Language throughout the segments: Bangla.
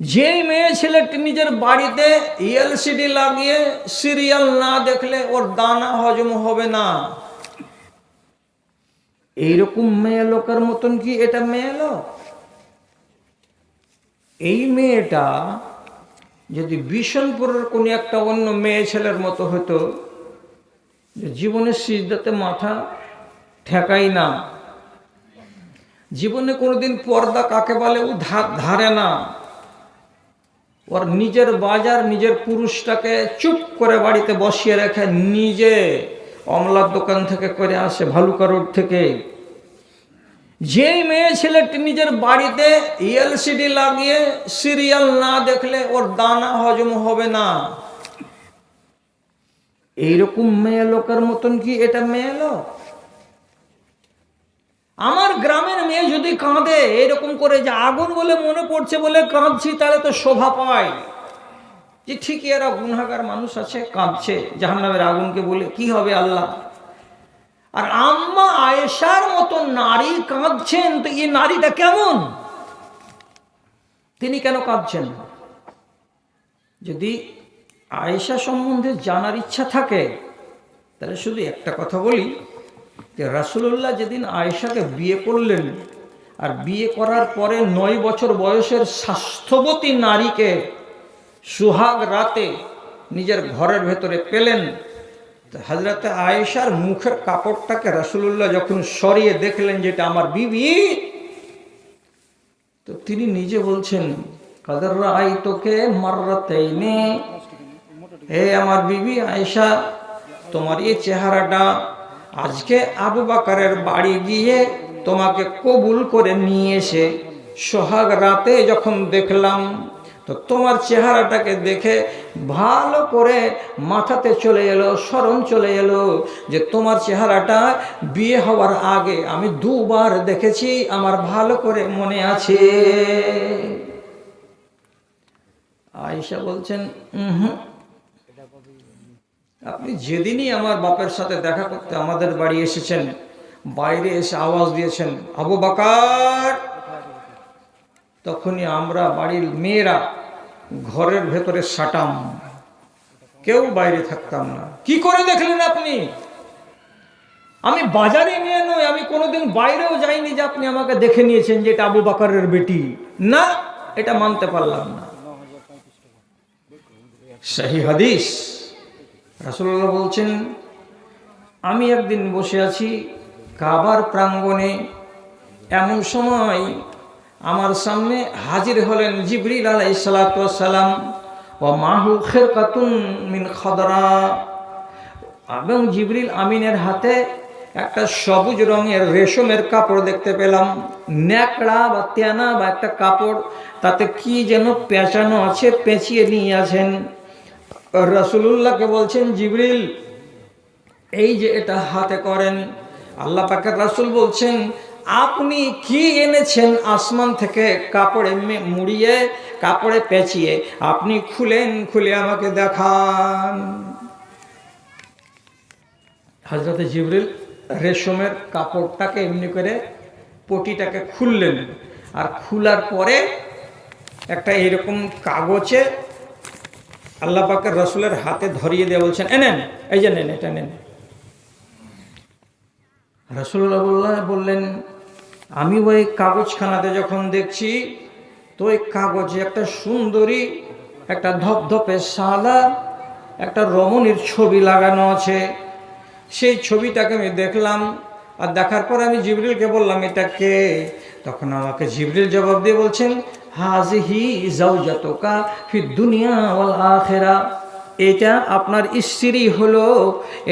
যেই মেয়ে ছেলেটি নিজের বাড়িতে এলসিডি লাগিয়ে সিরিয়াল না দেখলে ওর দানা হজম হবে না। এইরকম মেয়ে লোকের মতন কি এটা মেয়ে লোক? এই মেয়েটা যদি বিশনপুরের কোনো একটা অন্য মেয়ে ছেলের মতো হতো জীবনের সিজদাতে মাথা ঠেকাই না। জীবনে কোনোদিন পর্দা কাকে বলে? ও ধা- ধারে না। ওর নিজের বাজার, নিজের পুরুষটাকে চুপ করে বাড়িতে বসিয়ে রেখে নিজে অমলার দোকান থেকে করে আসে, ভালুকা রোড থেকে। যেই মেয়ে ছেলেটি নিজের বাড়িতে এলসিডি লাগিয়ে সিরিয়াল না দেখলে ওর দানা হজম হবে না। এইরকম মেয়ে লোকের মতন কি এটা মেয়ে লোক? আমার গ্রামের মেয়ে যদি কাঁদে, এরকম করে যে আগুন বলে মনে পড়ছে বলে কাঁদছি, তাহলে তো শোভা পায় যে ঠিকই এরা গুনাগার মানুষ আছে, কাঁদছে, জাহান্নামের আগুনকে বলে কি হবে আল্লাহ? আর আম্মা আয়েশার মতো নারী কাঁদছেন, তো এই নারীটা কেমন? তিনি কেন কাঁদছেন? যদি আয়েশা সম্বন্ধে জানার ইচ্ছা থাকে, তাহলে শুধু একটা কথা বলি। যে রাসুলুল্লাহ যেদিন আয়েশাকে বিয়ে করলেন আর বিয়ে করার পরে নয় বছর বয়সের স্বাস্থ্যবতী নারীকে সুহাগ রাতে নিজের ঘরের ভেতরে পেলেন হাজরাতে আয়েশার মুখের কাপড়টাকে রাসুলুল্লাহ যখন সরিয়ে দেখলেন যেটা আমার বিবি, তো তিনি নিজে বলছেন আই তোকে মাররাতেইনে? হে আমার বিবি আয়েশা, তোমার এই চেহারাটা আজকে আবু বাকারের বাড়ি গিয়ে তোমাকে কবুল করে নিয়ে এসে সোহাগ রাতে যখন দেখলাম, তো তোমার চেহারাটাকে দেখে ভালো করে মাথাতে চলে এলো, স্মরণ চলে এলো যে তোমার চেহারাটা বিয়ে হওয়ার আগে আমি দুবার দেখেছি, আমার ভালো করে মনে আছে। আয়েশা বলছেন হুম আপনি যেদিনই আমার বাপের সাথে দেখা করতে আমাদের বাড়ি এসেছেন, বাইরে এসে আওয়াজ দিয়েছেন, আবু বাকার! তখনই আমরা বাড়ির মেয়েরা ঘরের ভেতরে সাটাম। কেউ বাইরে থাকতাম না। কি করে দেখলেন আপনি? আমি বাজারে নিয়ে নই, আমি কোনোদিন বাইরেও যাইনি যে আপনি আমাকে দেখে নিয়েছেন যে এটা আবু বাকারের বেটি। না, এটা মানতে পারলাম না। শাহী হাদিস। রাসুল্লাহ বলছেন, আমি একদিন বসে আছি কাবার প্রাঙ্গণে। এমন সময় আমার সামনে হাজির হলেন জিবরিল আলাই সালাম ও মাহু খের কাতুন মিন খদরা। এবং জিবরিল আমিনের হাতে একটা সবুজ রঙের রেশমের কাপড় দেখতে পেলাম। ন্যাকড়া বা তেনা বা একটা কাপড়, তাতে কি যেন পেঁচানো আছে, পেঁচিয়ে নিয়ে আছেন। রসুলুল্লাহকে বলছেন, জিবরিল, এই যে এটা হাতে করেন, আল্লাহ পাকের রাসুল বলছেন, আপনি কি এনেছেন আসমান থেকে কাপড়ে মুড়িয়ে, কাপড়ে পেঁচিয়ে? আপনি খুলেন, খুলে আমাকে দেখান। হজরত জিবরিল রেশমের কাপড়টাকে এমনি করে পটিটাকে খুললেন। আর খুলার পরে একটা এরকম কাগজে আল্লাহ পাকের রসুলের হাতে ধরিয়ে দিয়ে বলছেন এনেন এই যে নেন, এটা নেন। রসুল্লাহ বললেন আমি ওই কাগজখানাতে যখন দেখছি, তো ওই কাগজে একটা সুন্দরী, একটা ধপধপে সাদা একটা রমণীর ছবি লাগানো আছে। সেই ছবিটাকে আমি দেখলাম, আর দেখার পর আমি জিবরিলকে বললাম, এটা কে? তখন আমাকে জিবরিল জবাব দিয়ে বলছেন হাজিহি জাউজাতুকা ফি দুনিয়া ওয়াল আখেরা। এটা আপনার স্ত্রী হলো,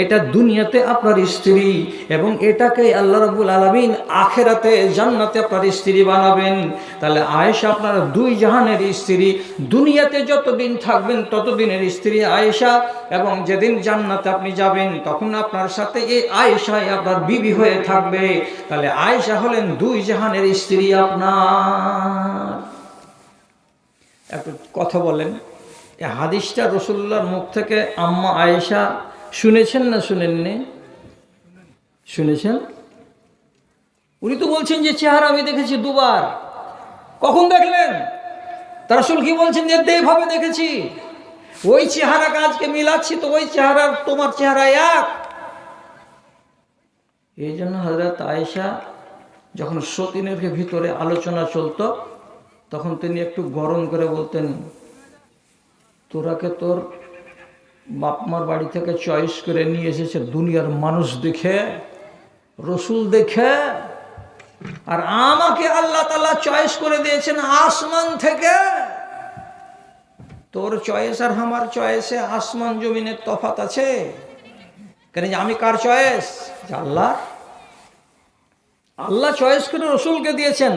এটা দুনিয়াতে আপনার স্ত্রী এবং এটাকে আল্লাহ রবুল আলামিন আখেরাতে জান্নাতে আপনার স্ত্রী বানাবেন। তাহলে আয়েশা আপনার দুই জাহানের স্ত্রী, দুনিয়াতে যতদিন থাকবেন ততদিনের স্ত্রী আয়েশা এবং যেদিন জান্নাতে আপনি যাবেন তখন আপনার সাথে এই আয়েশাই আপনার বিবি হয়ে থাকবে। তাহলে আয়েশা হলেন দুই জাহানের স্ত্রী আপনার। একটু কথা বলেন। হাদিসটা রসুল্লাহর মুখ থেকে আম্মা আয়েশা শুনেছেন না শুনেননি? শুনেছেন? উনি তো বলছেন যে চেহারা আমি দেখেছি দুবার। কখন দেখলেন? তার রসুল কি বলছেন যে ভাবে দেখেছি। ওই চেহারা আজকে মিলাচ্ছি তো ওই চেহারার তোমার চেহারা এক। এই জন্য হজরত আয়েশা যখন সতীনের ভিতরে আলোচনা চলতো তখন তিনি একটু গরম করে বলতেন, তোরাকে তোর বাপমার বাড়ি থেকে চয়েস করে নিয়ে এসেছে দুনিয়ার মানুষ দেখে, রসুল দেখে, আর আমাকে আল্লাহ তালা চয়েস করে দিয়েছেন আসমান থেকে। তোর চয়েস আর আমার চয়েসে আসমান জমিনের তফাত আছে। কেন আমি কার চয়েস? আল্লাহ আল্লাহ চয়েস করে রসুলকে দিয়েছেন।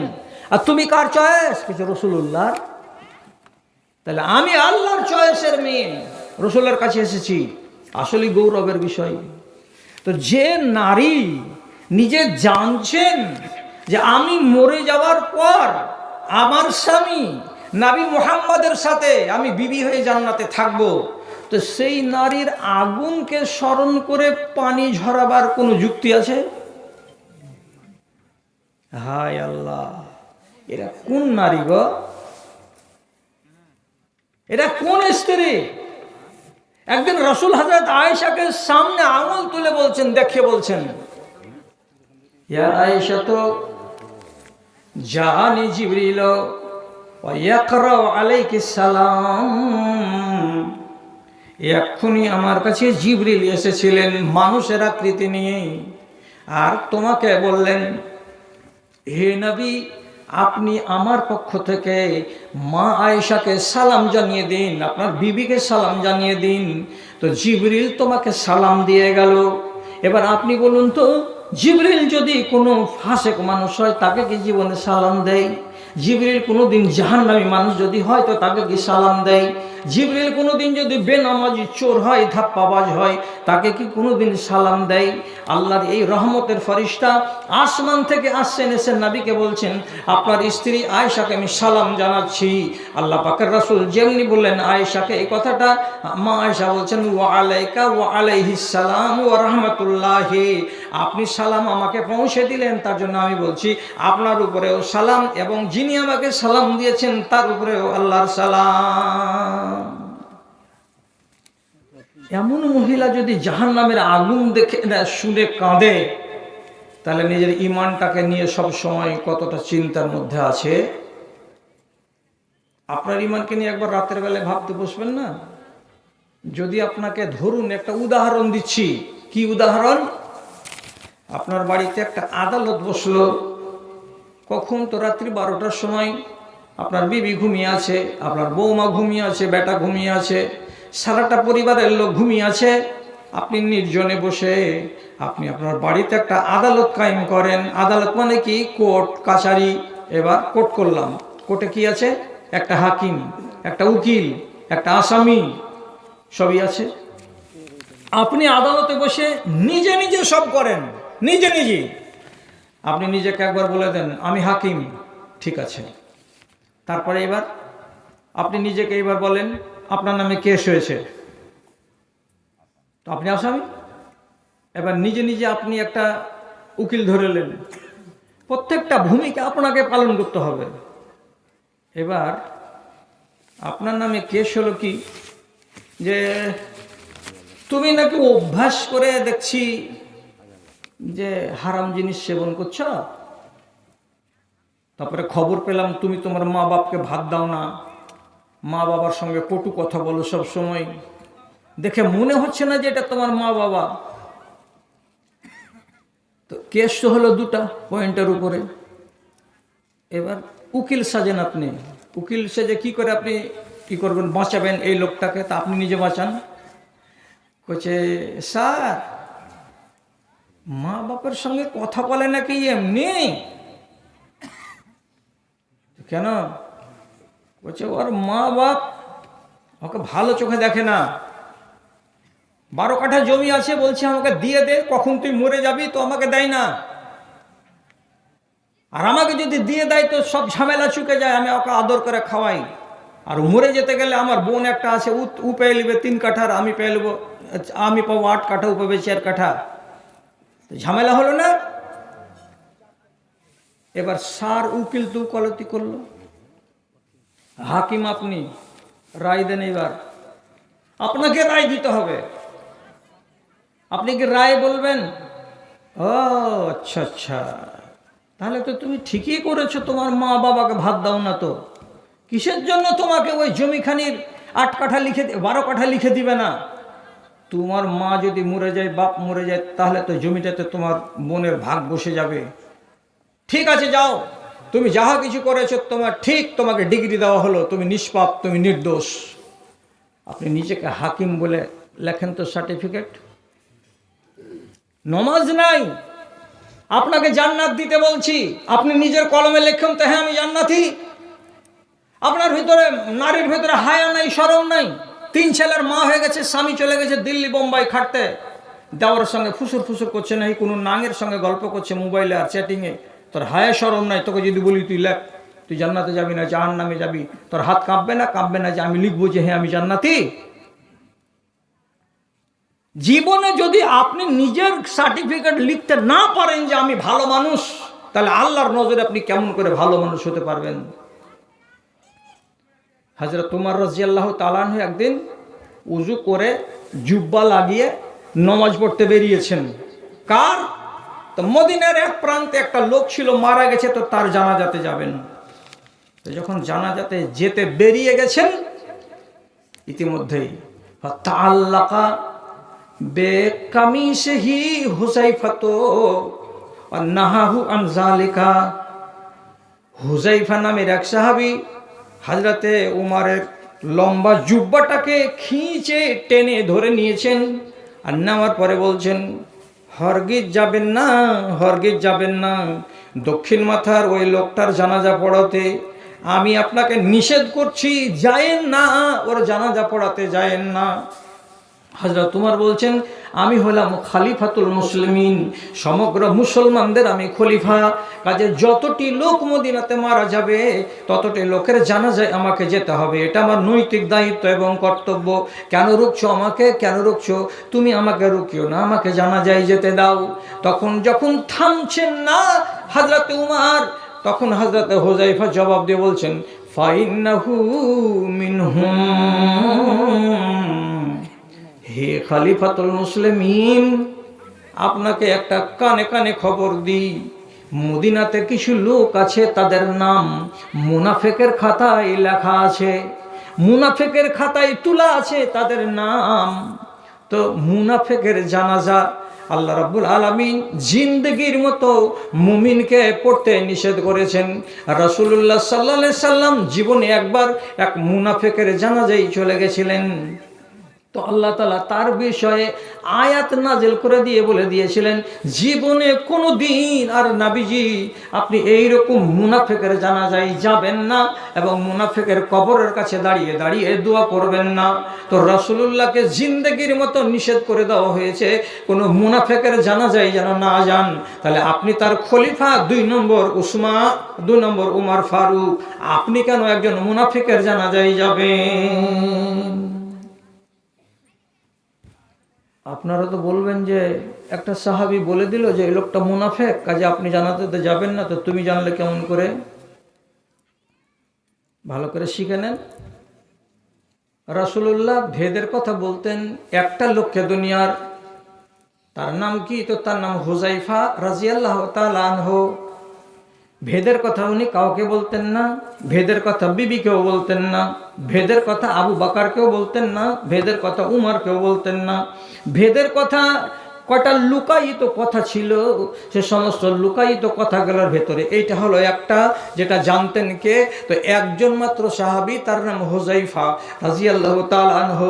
আর তুমি কার চয়েস কিছু রসুল্লাহ তাহলে আমি আল্লাহর চয়েসের মেয়ে, রসুলের কাছে এসেছি। আসলে গৌরবের বিষয়। তো যে নারী নিজে জানছেন যে আমি মরে যাওয়ার পর আমার স্বামী নাবি মোহাম্মদের সাথে আমি বিবি হয়ে জান্নাতে থাকব, তো সেই নারীর আগুনকে স্মরণ করে পানি ঝরাবার কোনো যুক্তি আছে? হায় আল্লাহ। এরা কোন নারী গো? এটা কোন স্ত্রী? একদিন রসুল হাজরত আয়েশাকে সামনে আঙুল তুলে বলছেন দেখে বলছেন, ইয়া আয়েশা তো জানি জিবরিল আলাইকি সালাম। এক্ষুনি আমার কাছে জিবরিল এসেছিলেন, মানুষের আকৃতি নিয়ে। আর তোমাকে বললেন, হে নবী আপনি আমার পক্ষ থেকে মা আয়েশাকে সালাম জানিয়ে দিন, আপনার বিবিকে সালাম জানিয়ে দিন। তো জিবরিল তোমাকে সালাম দিয়ে গেল। এবার আপনি বলুন তো, জিবরিল যদি কোনো ফাঁসেক মানুষ হয়, তাকে কি জীবনে সালাম দেয়? জিবরিল কোনো দিন জাহান্নামী মানুষ যদি হয়, তো তাকে কি সালাম দেয়? জিবরিল কোনো দিন যদি বেনামাজি চোর হয়, ধাপ্পাবাজ হয়, তাকে কি কোনো দিন সালাম দেয়? আল্লাহর এই রহমতের ফরিস্তা আসমান থেকে আসছেন, এসে নাবিকে বলছেন, আপনার স্ত্রী আয়েশাকে আমি সালাম জানাচ্ছি। আল্লাহ পাকের রাসুল যেমনি বললেন আয়েশাকে এই কথাটা, মা আয়েশা বলছেন ও আলাইকা ও আলাইহি সালাম ও রহমতুল্লাহি। আপনি সালাম আমাকে পৌঁছে দিলেন, তার জন্য আমি বলছি, আপনার উপরেও সালাম এবং যিনি আমাকে সালাম দিয়েছেন, তার উপরেও আল্লাহর সালাম। এমন মহিলা যদি জাহান নামের আগুন দেখে শুনে কাঁদে, তাহলে নিজের ইমানটাকে নিয়ে সব সময় কতটা চিন্তার মধ্যে আছে? আপনার ইমানকে নিয়ে একবার রাতের বেলায় ভাবতে বসবেন না? যদি আপনাকে ধরুন, একটা উদাহরণ দিচ্ছি। কি উদাহরণ? আপনার বাড়িতে একটা আদালত বসল। কখন তো রাত্রি বারোটার সময় আপনার বিবি ঘুমিয়ে আছে, আপনার বৌমা ঘুমিয়ে আছে, বেটা ঘুমিয়ে আছে, সারাটা পরিবারের লোক ঘুমিয়ে আছে। আপনি নির্জনে বসে আপনি আপনার বাড়িতে একটা আদালত কায়েম করেন। আদালত মানে কি? কোর্ট, কাছারি। এবার কোর্ট করলাম। কোর্টে কি আছে? একটা হাকিম, একটা উকিল, একটা আসামি। সবই আছে। আপনি আদালতে বসে নিজে নিজে সব করেন। নিজে নিজে। আপনি নিজেকে একবার বলে দেন, আমি হাকিম। ঠিক আছে। তারপরে এবার আপনি নিজেকে এবার বলেন, আপনার নামে কেস হয়েছে। তো আপনি আসামি? এবার নিজে নিজে আপনি একটা উকিল ধরেলেন প্রত্যেকটা ভূমিকা আপনাকে পালন করতে হবে। এবার আপনার নামে কেস হলো কি? যে, তুমি নাকি অভ্যাস করে দেখছি যে হারাম জিনিস সেবন করছ, তারপরে খবর পেলাম, তুমি তোমার মা বাপকে ভাত দাও না। মা বাবার সঙ্গে কটু কথা বলো সব সময়। দেখে মনে হচ্ছে না যে এটা তোমার মা বাবা। তো কেস তো হলো দুটা পয়েন্টের উপরে। এবার উকিল সাজেন আপনি। উকিল সেজে কি করে আপনি কি করবেন? বাঁচাবেন এই লোকটাকে, তা আপনি নিজে বাঁচান। কচ্ছে স্যার মা বাপের সঙ্গে কথা বলে নাকি এমনি? কেন? বলছে, ওর মা বাপ ওকে ভালো চোখে দেখে না। বারো কাঠা জমি আছে, বলছে আমাকে দিয়ে দে, কখন তুই মরে যাবি তো আমাকে দেয় না। আর আমাকে যদি দিয়ে দেয় তো সব ঝামেলা চুকে যায়, আমি ওকে আদর করে খাওয়াই। আর মরে যেতে গেলে আমার বোন একটা আছে, উ পেয়ে নেবে তিন কাঠার আমি পেয়ে নেব, আমি পাবো আট কাঠা, ও পাবে চার কাঠা। ঝামেলা হলো না। এবার সার উকিল তু কলতি করল। হাকিম আপনি, রায় দেন এবার। আপনাকে রায় দিতে হবে। আপনি কি রায় বলবেন? ও আচ্ছা আচ্ছা। তাহলে তো তুমি ঠিকই করেছ, তোমার মা বাবাকে ভাত দাও না তো। কিসের জন্য তোমাকে ওই জমিখানির আট কাঠা লিখে বারো কাঠা লিখে দিবে না? তোমার মা যদি মরে যায়, বাপ মরে যায়, তাহলে তো জমিটাতে তোমার বোনের ভাগ বসে যাবে। ঠিক আছে, যাও। তুমি যাহা কিছু করেছ, তোমার ঠিক তোমাকে ডিগ্রি দেওয়া হলো। তুমি নিষ্পাপ, তুমি নির্দোষ। আপনি নিজেকে হাকিম বলে লেখেন তো সার্টিফিকেট? নমাজ নাই। আপনাকে জান্নাত দিতে বলছি। আপনি নিজের কলমে লেখেন তো হ্যাঁ আমি জান্নাতি। আপনার ভিতরে, নারীর ভিতরে হায়া নাই, সরম নাই। তিন ছেলের মা হয়ে গেছে, স্বামী চলে গেছে দিল্লি, বোম্বাই খাটতে। দেওয়ার সঙ্গে ফুসুর ফুসুর করছে না কোনো নাঙের সঙ্গে গল্প করছে মোবাইলে আর চ্যাটিংয়ে। তোর হায়া সরম নাই, তোকে যদি বলি তুই লেখ, তুই জান্নাতে যাবি না জাহান নামে যাবি। তোর হাত কাঁপবে না কাঁপবে না যে আমি লিখব যে হ্যাঁ আমি জান্নাতি। জীবনে যদি আপনি নিজের সার্টিফিকেট লিখতে না পারেন যে আমি ভালো মানুষ, তাহলে আল্লাহর নজরে আপনি কেমন করে ভালো মানুষ হতে পারবেন? হাজরত তোমার রাজিয়াল্লাহ হয়ে একদিন উজু করে জুব্বা লাগিয়ে নমাজ পড়তে বেরিয়েছেন। কার? তো মদিনার এক প্রান্তে একটা লোক ছিল, মারা গেছে, তো তার জানাজাতে যাবেন। তো যখন জানাজাতে যেতে বেরিয়ে গেছেন, ইতিমধ্যেই তাল্লাকা বেকামিসহি হুসাইফাতো নাহাহু আনজালিকা হুজাইফা নামের এক সাহাবি হাজরাতে উমারের লম্বা জুব্বাটাকে খিঁচে টেনে ধরে নিয়েছেন আর নেওয়ার পরে বলছেন, হরগিজ যাবেন না, হরগিজ যাবেন না। দক্ষিণ মাথার ওই লোকটার জানাজা পড়াতে আমি আপনাকে নিষেধ করছি, যায়েন না। ওর জানাজা পড়াতে যায়েন না। হাজরা তোমার বলছেন, আমি হলাম খালিফাতুল মুসলিমিন, সমগ্র মুসলমানদের আমি খলিফা। কাজে যতটি লোক মদিনাতে মারা যাবে, ততটি লোকের জানা যায় আমাকে যেতে হবে। এটা আমার নৈতিক দায়িত্ব এবং কর্তব্য। কেন রুখছো আমাকে? কেন রুখছো? তুমি আমাকে রুকিও না, আমাকে জানা যায় যেতে দাও। তখন যখন থামছেন না হাজরাতে উমার, তখন হাজরাতে হোজাইফা জবাব দিয়ে বলছেন, ফাইন্নাহু মিনহুম। হে খালিফাতুল মুসলিমিন, আপনাকে একটা কানে কানে খবর দিই। মদিনাতে কিছু লোক আছে, তাদের নাম মুনাফেকের খাতায় লেখা আছে। মুনাফেকের খাতায় তোলা আছে তাদের নাম। তো মুনাফেকের জানাজা আল্লাহ রাব্বুল আলামিন জিন্দগির মতো মুমিনকে পড়তে নিষেধ করেছেন। রাসূলুল্লাহ সাল্লাল্লাহু আলাইহি সাল্লাম জীবনে একবার এক মুনাফেকের জানাজাই চলে গেছিলেন। তো আল্লাহ তালা তার বিষয়ে আয়াত নাজেল করে দিয়ে বলে দিয়েছিলেন, জীবনে কোনো দিন আর নাবিজি, আপনি এই রকম মুনাফেকের জানাজাই যাবেন না এবং মুনাফেকের কবরের কাছে দাঁড়িয়ে দাঁড়িয়ে দোয়া করবেন না। তো রসুল্লাহকে জিন্দগির মতো নিষেধ করে দেওয়া হয়েছে, কোনো মুনাফেকের জানাজাই যেন না যান। তাহলে আপনি তার খলিফা, দুই নম্বর উসমা দুই নম্বর উমার ফারুক, আপনি কেন একজন মুনাফিকের জানাজাই যাবেন? আপনারা তো বলবেন যে একটা সাহাবি বলে দিল যে, এই লোকটা মুনাফেক, কাজে আপনি জানাতে যাবেন না, তো তুমি জানলে কেমন করে? ভালো করে শিখে নেন। রাসুল্লাহ ভেদের কথা বলতেন, একটা লোককে দুনিয়ার, তার নাম কি? তো তার নাম হুজাইফা রাজিয়াল্লাহ তালানহ ভেদের কথা উনি কাউকে বলতেন না, ভেদের কথা বিবিকেও বলতেন না, ভেদের কথা আবু বাকারকেও বলতেন না, ভেদের কথা উমারকেও বলতেন না। ভেদের কথা কটা লুকায়িত কথা ছিল, সে সমস্ত লুকায়িত কথাগুলোর ভেতরে এইটা হলো একটা যেটা জানতেন কে? তো একজন মাত্র সাহাবি, তার নাম হোজাইফা রাজিয়াল্লাহ তালানহ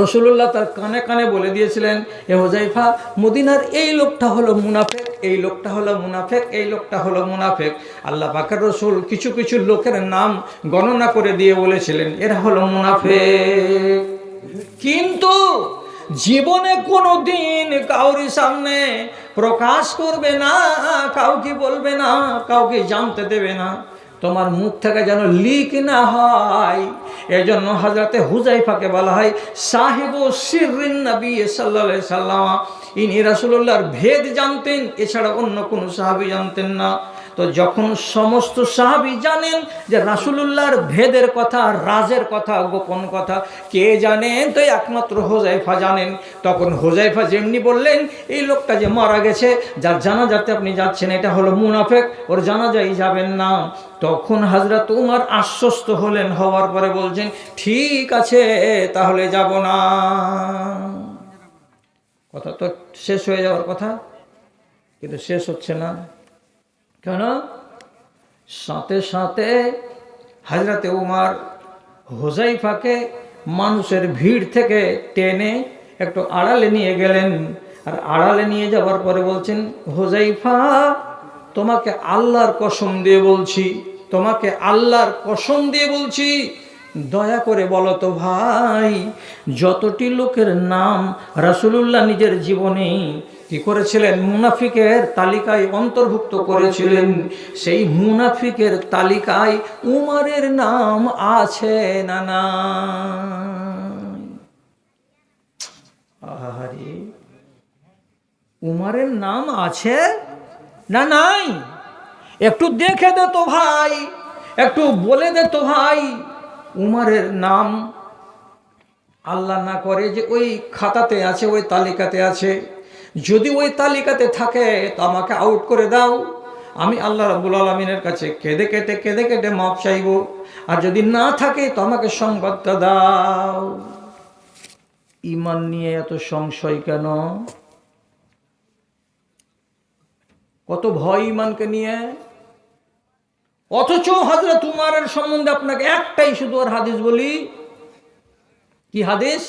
রসুল্লাহ তার কানে কানে বলে দিয়েছিলেন, এ হোজাইফা মদিনার এই লোকটা হলো মুনাফেক এই লোকটা হলো মুনাফেক, এই লোকটা হলো মুনাফেক। আল্লাহ পাকের রসুল কিছু কিছু লোকের নাম গণনা করে দিয়ে বলেছিলেন, এরা হলো মুনাফেক। কিন্তু জীবনে কোনো দিন কাউরি সামনে প্রকাশ করবে না, কাউকে বলবে না, কাউকে জানতে দেবে না। তোমার মুখ থেকে যেন লিক না হয়, এজন্য হাজরাতে হুজাইফাকে বলা হয় সাহেব ও নবী সাল্লা সাল্লাম। ইনি রাসুল্লাহর ভেদ জানতেন, এছাড়া অন্য কোনো সাহাবি জানতেন না। তো যখন সমস্ত সাহাবি জানেন যে রাসুলুল্লাহর ভেদের কথা, রাজের কথা, গোপন কথা, কে জানেন? তো একমাত্র হোজাইফা জানেন। তখন হোজাইফা যেমনি বললেন, এই লোকটা যে মারা গেছে, যার জানা যাতে আপনি যাচ্ছেন, এটা হলো মুনাফেক, ওর জানা যাই যাবেন না। তখন হাজরত উমার আশ্বস্ত হলেন, হওয়ার পরে বলছেন, ঠিক আছে, তাহলে যাব না। কথা। তো শেষ হয়ে যাওয়ার কথা, কিন্তু শেষ হচ্ছে না। কেন? সাথে সাথে হাজরাতে উমার হোজাইফাকে মানুষের ভিড় থেকে টেনে একটু আড়ালে নিয়ে গেলেন। আর আড়ালে নিয়ে যাওয়ার পরে বলছেন, হোজাইফা, তোমাকে আল্লাহর কসম দিয়ে বলছি, তোমাকে আল্লাহর কসম দিয়ে বলছি দয়া করে বলো তো ভাই, যতটি লোকের নাম রাসূলুল্লাহ নিজের জীবনে কি করেছিলেন? মুনাফিকের তালিকায় অন্তর্ভুক্ত করেছিলেন। সেই মুনাফিকের তালিকায় উমারের নাম আছে না না আহারে, উমারের নাম আছে না নাই? একটু দেখে দে তো ভাই, একটু বলে দে তো ভাই। উমারের নাম আল্লাহ না করে যে ওই খাতাতে আছে, ওই তালিকাতে আছে। যদি ওই তালিকাতে থাকে, তো আমাকে আউট করে দাও। আমি আল্লাহ রাবুল আলমিনের কাছে কেঁদে কেটে কেঁদে কেটে মাপ চাইব। আর যদি না থাকে, তো আমাকে সংবাদটা দাও। ইমান নিয়ে এত সংশয় কেন? কত ভয় ইমানকে নিয়ে? অথচ হজরত উমারের সম্বন্ধে আপনাকে একটাই শুধু আর হাদিস বলি। কি হাদিস?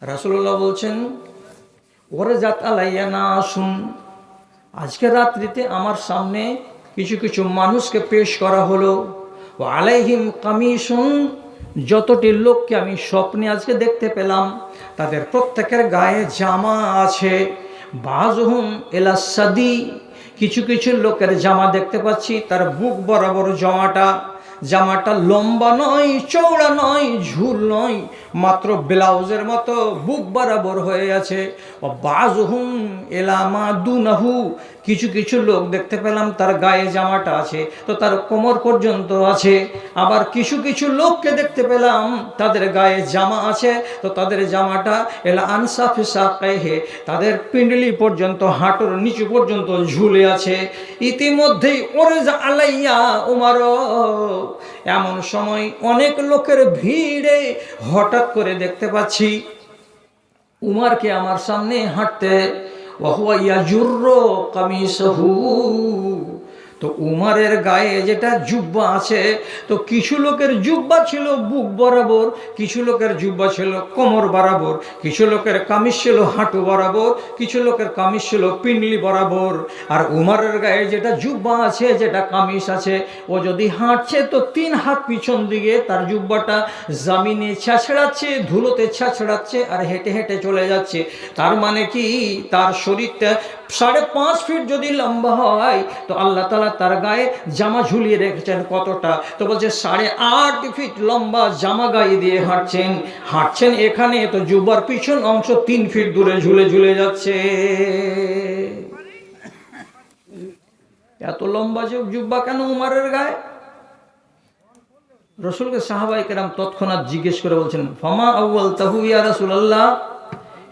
রাসুল্লাহ বলছেন ওরে জাত আলাইয়া না আসুন আজকে রাত্রিতে আমার সামনে কিছু কিছু মানুষকে পেশ করা হলো। ও আলাইহিম কামিশুন যতটি লোককে আমি স্বপ্নে আজকে দেখতে পেলাম, তাদের প্রত্যেকের গায়ে জামা আছে। বাজহুম এলাসাদি কিছু কিছু লোকের জামা দেখতে পাচ্ছি, তার বুক বরাবর জামাটা জামাটা লম্বা নয় চৌড়া নয়, ঝুল নয় মাত্র ব্লাউজের মতো বুক বরাবর হয়ে আছে। ও বাজহুম এলামা দুনাহু কিছু কিছু লোক দেখতে পেলাম, তার গায়ে জামাটা আছে, তো তার কোমর পর্যন্ত আছে। আবার কিছু কিছু লোককে দেখতে পেলাম, তাদের গায়ে জামা আছে, তো তাদের জামাটা এলা আনসাফে সাকাইহে তাদের পিণ্ডলি পর্যন্ত, হাঁটুর নিচু পর্যন্ত ঝুলে আছে। ইতিমধ্যেই ওরে আলাইয়া উমার এমন সময় অনেক লোকের ভিড়ে হঠাৎ করে দেখতে পাচ্ছি উমারকে আমার সামনে হাঁটতে ওহুয়া ইয়াজুর্র কামিসহু। তো উমারের গায়ে যেটা জুব্বা আছে, তো কিছু লোকের জুব্বা ছিল বুক বরাবর, কিছু লোকের জুব্বা ছিল কোমর বরাবর, কিছু লোকের কামিজ ছিল হাঁটু বরাবর, কিছু লোকের কামিজ ছিল পিন্ডলি বরাবর। আর উমারের গায়ে যেটা জুব্বা আছে, যেটা কামিজ আছে, ও যদি হাঁটছে, তো তিন হাত পিছন দিকে তার জুব্বাটা জামিনে ছাছড়াচ্ছে ধুলোতে ছাছড়াচ্ছে আর হেঁটে হেঁটে চলে যাচ্ছে। তার মানে কি? তার শরীরটা সাড়ে পাঁচ ফিট যদি লম্বা হয়, তো আল্লাহ তালা তার গায়ে জামা ঝুলিয়ে রেখেছেন কতটা? তো বলছে, সাড়ে আট ফিট লম্বা জামা গায়ে দিয়ে হাঁটছেন। হাঁটছেন এখানে, তো জুব্বার পিছন অংশ তিন ফিট দূরে ঝুলে ঝুলে যাচ্ছে। এত লম্বা জুব্বা কেন উমারের গায়ে? রসুলকে সাহাবাই কেরাম তৎক্ষণাৎ জিজ্ঞেস করে বলছেন, ফমা আউ্ল তাহু ইয়া রসুল আল্লাহ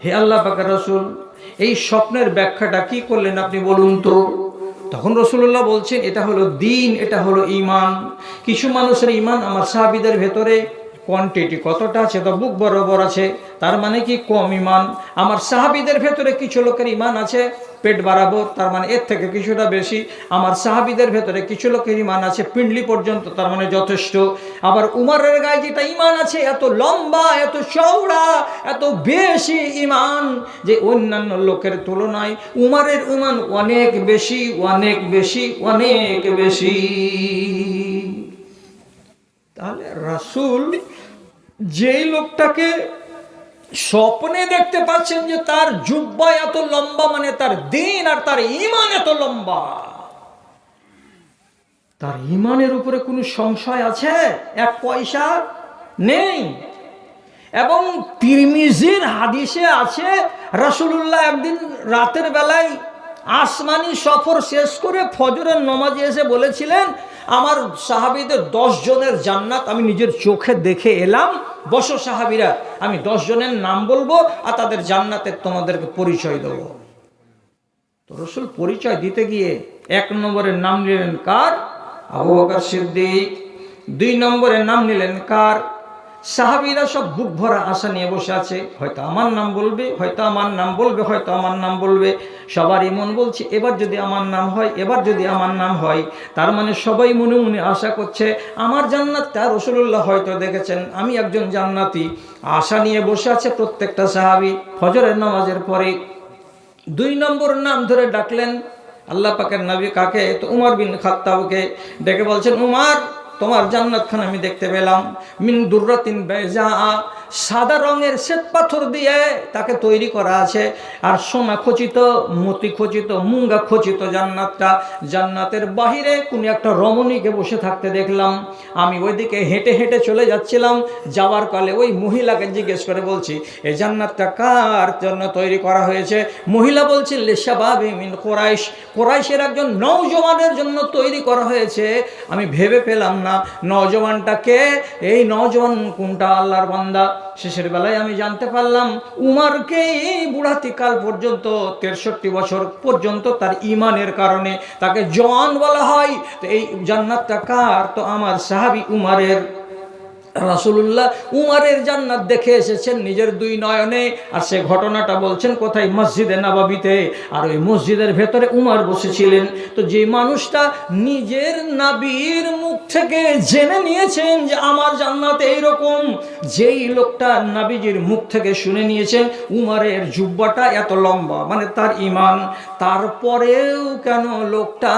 হে আল্লাহ পাকা রসুল, এই স্বপ্নের ব্যাখ্যাটা কি করলেন আপনি বলুন তো? তখন রসুল্লাহ বলছেন, এটা হলো দিন, এটা হলো ইমান কিছু মানুষের ইমান আমার সাহাবিদের ভেতরে কোয়ান্টিটি কতটা আছে? তো বুক বরাবর আছে। তার মানে কি কম ইমান? আমার সাহাবিদের ভেতরে কিছু লোকের ইমান আছে, পেট বাড়াবর তার মানে এর থেকে কিছুটা বেশি। আমার সাহাবিদের ভেতরে কিছু লোকের ইমান আছে, পিণ্ডলি পর্যন্ত তার মানে যথেষ্ট। আবার উমারের গায়ে যেটা ইমান আছে, এত লম্বা, এত চওড়া, এত বেশি ইমান যে অন্যান্য লোকের তুলনায় উমারের ইমান অনেক বেশি অনেক বেশি অনেক বেশি। তাহলে রাসূল যেই লোকটাকে স্বপ্নে দেখতে পাচ্ছেন যে তার জুব্বা এত লম্বা মানে তার দিন আর তার ইমান এত লম্বা। তার ইমানের উপরে কোনো সংশয় আছে? এক পয়সা নেই। এবং তিরমিজির হাদিসে আছে, রাসূলুল্লাহ একদিন রাতের বেলায় আসমানি সফর শেষ করে ফজরের নমাজে এসে বলেছিলেন আমার সাহাবিদের দশ জনের জান্নাত আমি নিজের চোখে দেখে এলাম। বসো সাহাবিরা, আমি দশ জনের নাম বলব আর তাদের জান্নাতের তোমাদেরকে পরিচয় দেব। তো রসুল পরিচয় দিতে গিয়ে এক নম্বরের নাম নিলেন কার? আবু সিদ্দিক। দুই নম্বরের নাম নিলেন কার? সাহাবিরা সব বুক ভরা আশা নিয়ে বসে আছে। হয়তো আমার নাম বলবে, হয়তো আমার নাম বলবে, হয়তো আমার নাম বলবে। সবারই মন বলছে, এবার যদি আমার নাম হয়, এবার যদি আমার নাম হয়। তার মানে সবাই মনে মনে আশা করছে, আমার জান্নাতটা রসুল্লাহ হয়তো দেখেছেন, আমি একজন জান্নাতি। আশা নিয়ে বসে আছে প্রত্যেকটা সাহাবি। ফজরের নামাজের পরে দুই নম্বর নাম ধরে ডাকলেন, আল্লাহ পাকের নবী কাকে? তো উমর বিন খাত্তাবকে। ডেকে বলছেন, উমার তোমার জান্নাত খান আমি দেখতে পেলাম। মিন দুর্রাতিন বেজা সাদা রঙের শ্বেত পাথর দিয়ে তাকে তৈরি করা আছে। আর সোনা খচিত, মতি খচিত, মুঙ্গা খচিত জান্নাতটা। জান্নাতের বাহিরে কোনো একটা রমণীকে বসে থাকতে দেখলাম। আমি ওইদিকে হেঁটে হেঁটে চলে যাচ্ছিলাম। যাওয়ার কালে ওই মহিলাকে জিজ্ঞেস করে বলছি এই জান্নাতটা কার জন্য তৈরি করা হয়েছে? মহিলা বলছে লেশাবাবি মিন কোরাইশ। কোরাইশের একজন নৌজওয়ানের জন্য তৈরি করা হয়েছে। আমি ভেবে পেলাম না নওজওয়ানটাকে এই নজওয়ান কোনটা আল্লাহর বান্দা? শেষের বেলায় আমি জানতে পারলাম, উমারকে এই বুড়াতি কাল পর্যন্ত, তেষট্টি বছর পর্যন্ত তার ইমানের কারণে তাকে জওয়ান বলা হয়। তো এই জান্নাতটা কার? তো আমার সাহাবি উমারের। রাসুল্লাহ উমারের জান্নাত দেখে এসেছেন নিজের দুই নয়নে, আর সে ঘটনাটা বলছেন, কোথায়? মসজিদে নাবাবিতে। আর ওই মসজিদের ভেতরে উমার বসেছিলেন। তো যে মানুষটা নিজের নাবির মুখ থেকে জেনে নিয়েছেন যে আমার জান্নাত এইরকম, যেই লোকটা নাবিজির মুখ থেকে শুনে নিয়েছেন, উমারের জুব্বাটা এত লম্বা মানে তার ইমান, তারপরেও কেন লোকটা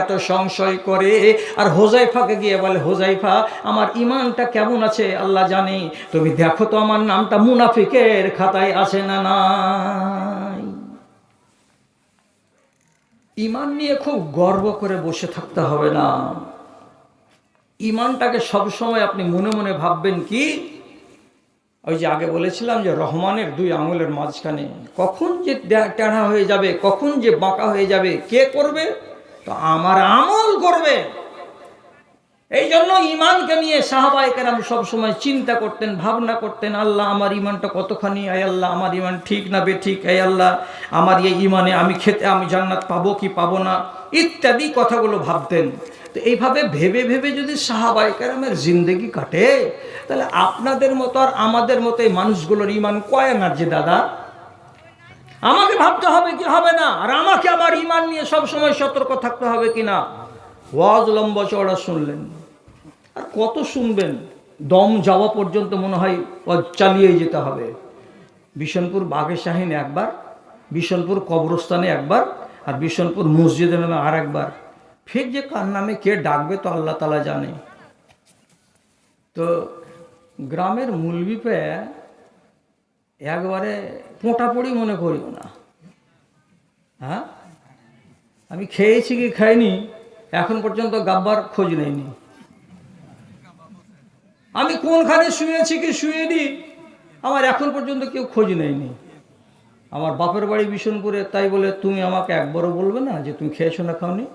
এত সংশয় করে? আর হোজাইফাকে গিয়ে বলে, হোজাইফা, আমার ইমানটা কেমন আছে? আল্লাহ জানে। তুমি দেখো তো আমার নামটা, মুনাফিকের খাতায় আছে না নাই? ইমান নিয়ে খুব গর্ব করে বসে থাকতে হবে না। ইমানটাকে সবসময় আপনি মনে মনে ভাববেন কি? ওই যে আগে বলেছিলাম যে রহমানের দুই আঙুলের মাঝখানে। কখন যে টে- টেढ़া হয়ে যাবে, কখন যে বাঁকা হয়ে যাবে, কে করবে? তো আমার আমল করবে। এই জন্য ইমানকে নিয়ে সাহাবাহিকের আমি সবসময় চিন্তা করতেন, ভাবনা করতেন, আল্লাহ আমার ইমানটা কতখানি, আয় আল্লাহ আমার ইমান ঠিক না বে ঠিক আয় আল্লাহ আমার এই ইমানে আমি খেতে, আমি জান্নাত পাবো কি পাবো না, ইত্যাদি কথাগুলো ভাবতেন। তো এইভাবে ভেবে ভেবে যদি সাহাবাহিকের আমার জিন্দেগি কাটে, তাহলে আপনাদের মতো আর আমাদের মতো এই মানুষগুলোর ইমান কয় না যে দাদা? আমাকে ভাবতে হবে কি হবে না, আর আমাকে আমার ইমান নিয়ে সবসময় সতর্ক থাকতে হবে কি না ওয়াজ লম্বা চড়া শুনলেন। আর কত শুনবেন? দম যাওয়া পর্যন্ত মনে হয় ওয়াজ চালিয়েই যেতে হবে। বিশনপুর বাঘে শাহিন একবার, বিশনপুর কবরস্থানে একবার, আর বিশনপুর মসজিদে নামে আর একবার ফের যে কার নামে কে ডাকবে তো আল্লাহ তালা জানে। তো গ্রামের মুলবিপে একবারে পোঁটাপড়ি মনে করিও না। হ্যাঁ? আমি খেয়েছি কি খাইনি, এখন পর্যন্ত গাব্বার খোঁজ নেইনি। আমি কোনখানে শুয়েছি কি শুয়েনি? আমার এখন পর্যন্ত কেউ খোঁজ নেয়নি। আমার বাপের বাড়ি বিশনপুরে তাই বলে তুমি আমাকে একবারও বলবে না যে তুমি খেয়েছো না খাওনি?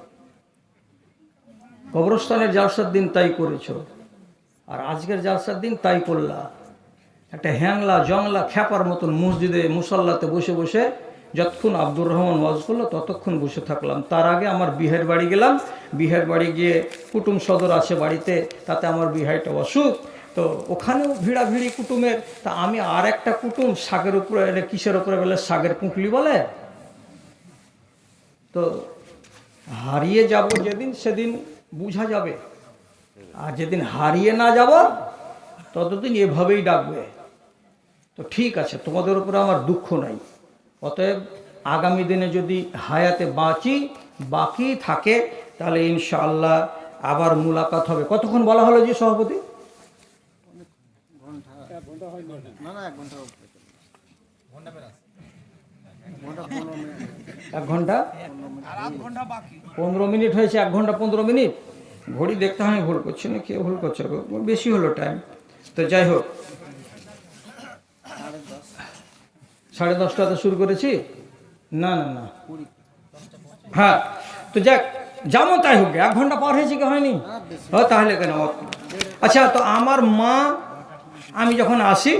কবরস্থানের জালসার দিন তাই করেছ। আর আজকের জালসার দিন তাই করলা। একটা হ্যাংলা, জংলা, খ্যাপার মতন মসজিদে, মুসল্লাতে বসে বসে যতক্ষণ আব্দুর রহমান ওয়াজ করল, ততক্ষণ বসে থাকলাম। তার আগে আমার বিহের বাড়ি গেলাম। বিহের বাড়ি গিয়ে কুটুম সদর আছে বাড়িতে, তাতে আমার বিহাইটা অসুখ। তো ওখানেও ভিড়াভিড়ি কুটুমের। তা আমি আর একটা কুটুম শাকের উপরে এটা কিসের উপরে বলে শাকের পুঁটলি বলে? তো হারিয়ে যাব যেদিন, সেদিন বুঝা যাবে। আর যেদিন হারিয়ে না যাব, ততদিন এভাবেই ডাকবে। তো ঠিক আছে, তোমাদের উপরে আমার দুঃখ নাই। অতএব আগামী দিনে যদি হায়াতে বাঁচি, বাকি থাকে, তাহলে ইনশাআল্লাহ আবার মুলাকাত হবে। কতক্ষণ বলা হলো যে সভাপতি? এক ঘণ্টা? পনেরো মিনিট হয়েছে, এক ঘণ্টা পনেরো মিনিট। ঘড়ি দেখতে হয় ভুল করছি না কে ভুল করছে? বেশি হলো টাইম তো যাই হোক সাড়ে দশটাতে শুরু করেছি? না না না। হ্যাঁ তো যাক যেমন তাই হোক এক ঘণ্টা পার হয়েছে কি হয়নি? ও, তাহলে কেন? আচ্ছা তো আমার মা, আমি যখন আসি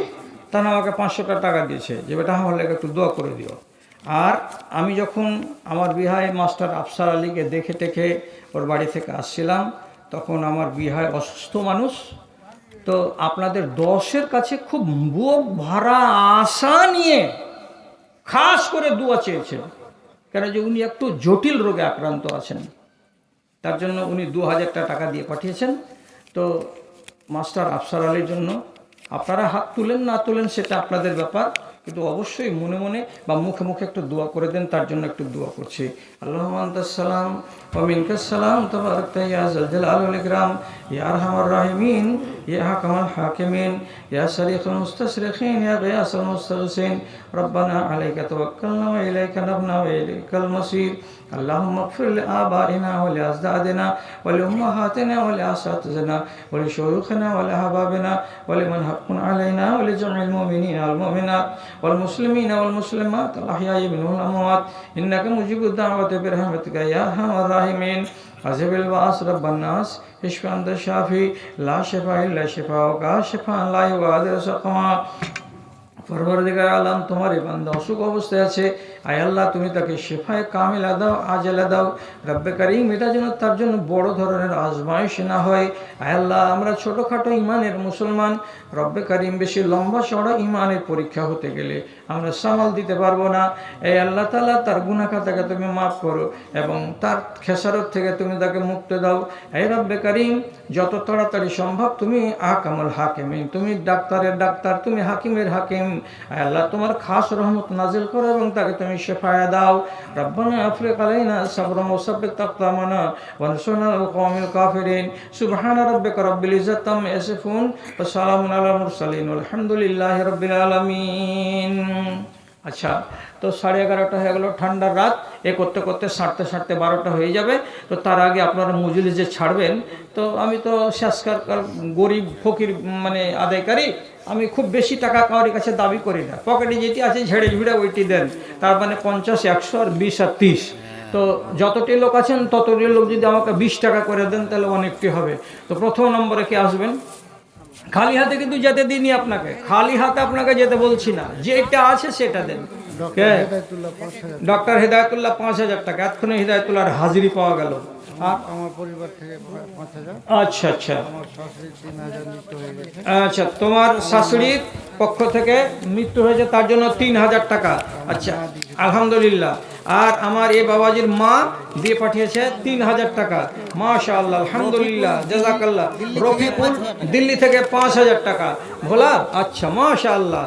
তখন আমাকে পাঁচশোটা টাকা দিয়েছে। যে বেটা লেগে একটু দোয়া করে দিও। আর আমি যখন আমার বিহায় মাস্টার আফসার আলীকে দেখে টেখে ওর বাড়ি থেকে আসছিলাম, তখন আমার বিহায় অসুস্থ মানুষ। তো আপনাদের দশের কাছে খুব বুক ভরা আশা নিয়ে খাস করে দোয়া চেয়েছেন। কেন যে উনি একটু জটিল রোগে আক্রান্ত আছেন। তার জন্য উনি দু হাজারটা টাকা দিয়ে পাঠিয়েছেন। তো মাস্টার আফসার আলীর জন্য আপনারা হাত তুলেন, না তুলেন সেটা আপনাদের ব্যাপার। কিন্তু অবশ্যই মনে মনে বা মুখে মুখে একটু দোয়া করে দেন, তার জন্য একটু দোয়া করছি। আল্লাহ সালাম ওমিনকাসালাম তবারকতা ইয়া মাসির। اللهم اغفر لآبائنا ولأجدادنا ولأمهاتنا ولأساتذتنا ولشيوخنا ولأحبابنا ولمن حق علينا ولجميع المؤمنين والمؤمنات والمسلمين والمسلمات الأحياء منهم والأموات إنك مجيب الدعوة برحمتك يا أرحم الراحمين. عزب الباس رب الناس. اشف أنت الشافي. لا شفاء إلا شفاءك شفاء لا يغادر سقما. পরবর্তীকার আলম, তোমার বান্দা অসুখ অবস্থায় আছে। আয় আল্লাহ, তুমি তাকে শেফায় কামিলা দাও আজেলা দাও রব্বে কারিম, এটা যেন তার জন্য বড় ধরনের আজমাইশ না হয়। আয় আল্লাহ, আমরা ছোটোখাটো ইমানের মুসলমান। রব্বে কারিম বেশি লম্বা চড়া ইমানের পরীক্ষা হতে গেলে আমরা সামাল দিতে পারব না। এই আল্লাহ তালা তার গুণাখাতাকে তুমি মাফ করো এবং তার খেসারত থেকে তুমি তাকে মুক্ত দাও। এই রব্বে কারিম, যত তাড়াতাড়ি সম্ভব তুমি আকামল হাকিমিন, তুমি ডাক্তারের ডাক্তার, তুমি হাকিমের হাকিম। আল্লাহ, তোমার খাস রহমত নাজিল করো এবং তাকে তুমি শেফায়া দাও। রব্বানা আফরিক আলাইনা সাবরাম ও সাব্বিক তাকতামানা ওয়ানসুরনা আল কওমিল কাফিরিন। সুবহান রাব্বিকা রাব্বিল ইজ্জাতি আম্মা ইয়াসিফুন ওয়া সালামুন আলাল মুরসালিন। আলহামদুলিল্লাহি রাব্বিল আলামিন। আচ্ছা তো সাড়ে এগারোটা হয়ে গেল, ঠান্ডার রাত, এ করতে করতে সারতে সারতে বারোটা হয়ে যাবে, তো তার আগে আপনারা মজুরি যে ছাড়বেন, তো আমি তো শেষকার গরিব, ফকির মানে আদায়কারী, আমি খুব বেশি টাকা কারোর কাছে দাবি করি না। পকেটে যেটি আছে ঝেড়ে ঝুড়ে ওইটি দেন, তার মানে পঞ্চাশ, একশো আর বিশ আর তিরিশ। তো যতটি লোক আছেন, ততটি লোক যদি আমাকে বিশ টাকা করে দেন, তাহলে অনেকটি হবে। তো প্রথম নম্বরে কে আসবেন? খালি হাতে কিন্তু যেতে দিইনি আপনাকে। খালি হাতে আপনাকে যেতে বলছি না। যেটা আছে সেটা দেন। কে? ডক্টর হেদায়তুল্লাহ পাঁচ হাজার টাকা। এক্ষুনি হেদায়তুল্লাহর হাজিরি পাওয়া গেল। আমার পরিবার থেকে আচ্ছা আচ্ছা। আচ্ছা তোমার শাশুড়ির পক্ষ থেকে মৃত্যু হয়েছে তার জন্য তিন হাজার টাকা। আচ্ছা আলহামদুলিল্লাহ। আর আমার এ বাবাজির মা দিয়ে পাঠিয়েছে তিন হাজার টাকা। মাশা আল্লাহ আলহামদুলিল্লাহ জাজাকাল্লাহ। রফিকুল দিল্লি থেকে পাঁচ হাজার টাকা। ভোলা? আচ্ছা মাশা আল্লাহ